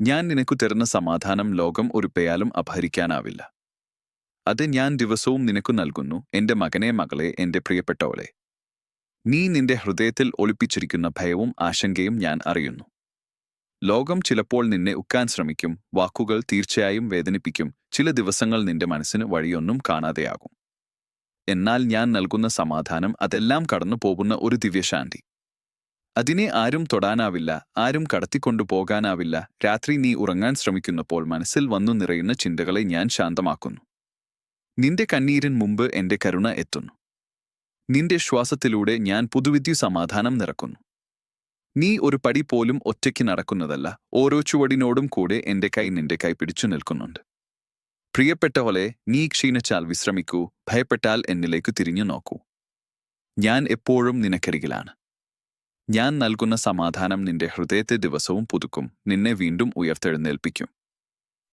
ഞാൻ നിനക്കു തരുന്ന സമാധാനം ലോകം ഒരു പേയാലും അപഹരിക്കാനാവില്ല. അത് ഞാൻ ദിവസവും നിനക്കു നൽകുന്നു എന്റെ മകനെ മകളെ എന്റെ പ്രിയപ്പെട്ടവളെ. നീ നിന്റെ ഹൃദയത്തിൽ ഒളിപ്പിച്ചിരിക്കുന്ന ഭയവും ആശങ്കയും ഞാൻ അറിയുന്നു. ലോകം ചിലപ്പോൾ നിന്നെ ഉക്കാൻ ശ്രമിക്കും വാക്കുകൾ തീർച്ചയായും വേദനിപ്പിക്കും ചില ദിവസങ്ങൾ നിന്റെ മനസ്സിന് വഴിയൊന്നും കാണാതെയാകും. എന്നാൽ ഞാൻ നൽകുന്ന സമാധാനം അതെല്ലാം കടന്നു പോകുന്ന ഒരു ദിവ്യശാന്തി. അതിനെ ആരും തൊടാനാവില്ല ആരും കടത്തിക്കൊണ്ടു പോകാനാവില്ല. രാത്രി നീ ഉറങ്ങാൻ ശ്രമിക്കുന്നപ്പോൾ മനസ്സിൽ വന്നു നിറയുന്ന ചിന്തകളെ ഞാൻ ശാന്തമാക്കുന്നു. നിന്റെ കണ്ണീരിൻ മുമ്പ് എന്റെ കരുണ എത്തുന്നു. നിന്റെ ശ്വാസത്തിലൂടെ ഞാൻ പുതുവിദ്യു സമാധാനം നിറക്കുന്നു. നീ ഒരു പടി പോലും ഒറ്റയ്ക്ക് നടക്കുന്നതല്ല ഓരോ ചുവടിനോടും കൂടെ എന്റെ കൈ നിന്റെ കൈ പിടിച്ചു നിൽക്കുന്നുണ്ട്. പ്രിയപ്പെട്ടവളെ നീ ക്ഷീണിച്ചാൽ വിശ്രമിക്കൂ ഭയപ്പെട്ടാൽ എന്നിലേക്ക് തിരിഞ്ഞു നോക്കൂ. ഞാൻ എപ്പോഴും നിനക്കരികിലാണ്. ഞാൻ നൽകുന്ന സമാധാനം നിന്റെ ഹൃദയത്തെ ദിവസവും പുതുക്കും. നിന്നെ വീണ്ടും ഉയർത്തെഴുന്നേൽപ്പിക്കും.